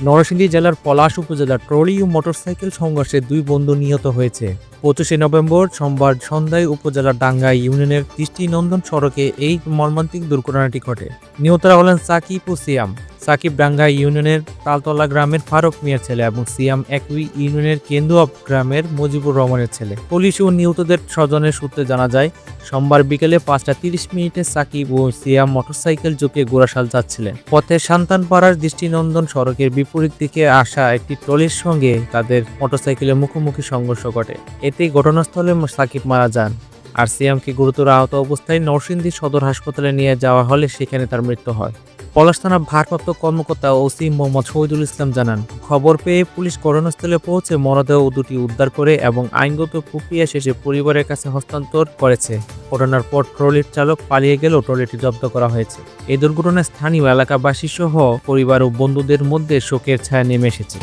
নরসিংদী জেলার পলাশ উপজেলার ট্রলি ও মোটরসাইকেল সংঘর্ষে দুই বন্ধু নিহত হয়েছে। পঁচিশে নভেম্বর সোমবার সন্ধ্যায় উপজেলার ডাঙ্গা ইউনিয়নের দৃষ্টিনন্দন সড়কে এই মর্মান্তিক দুর্ঘটনাটি ঘটে। নিহতরা হলেন সাকিব ও সিয়াম। সাকিব ডাঙ্গা ইউনিয়নের তালতলা গ্রামের ফারুক মিয়ার ছেলে এবং সিয়াম একই ইউনিয়নের কেন্দুয়া গ্রামের মুজিবুর রহমানের ছেলে। পুলিশ ও নিহতদের স্বজনের সূত্রে জানা যায়, সোমবার বিকেলে পাঁচটা তিরিশ মিনিটে সাকিব ও সিয়াম মোটরসাইকেল যোগে গোড়াশাল যাচ্ছিলেন। পথে সান্তানপাড়ার দৃষ্টিনন্দন সড়কের বিপরীত দিকে আসা একটি ট্রলির সঙ্গে তাদের মোটরসাইকেলের মুখোমুখি সংঘর্ষ ঘটে। এতে ঘটনাস্থলে সাকিব মারা যান। আর সিয়ামকে গুরুতর আহত অবস্থায় নরসিংদী সদর হাসপাতালে নিয়ে যাওয়া হলে সেখানে তার মৃত্যু হয়। পলাশ থানার ভারপ্রাপ্ত কর্মকর্তা ওসি মোহাম্মদ শহীদুল ইসলাম জানান, খবর পেয়ে পুলিশ ঘটনাস্থলে পৌঁছে মরদেহ দুটি উদ্ধার করে এবং আইনগত প্রক্রিয়া শেষে পরিবারের কাছে হস্তান্তর করেছে। ঘটনার পর ট্রলির চালক পালিয়ে গেলেও ট্রলিটি জব্দ করা হয়েছে। এই দুর্ঘটনায় স্থানীয় এলাকাবাসী সহ পরিবার ও বন্ধুদের মধ্যে শোকের ছায়া নেমে এসেছে।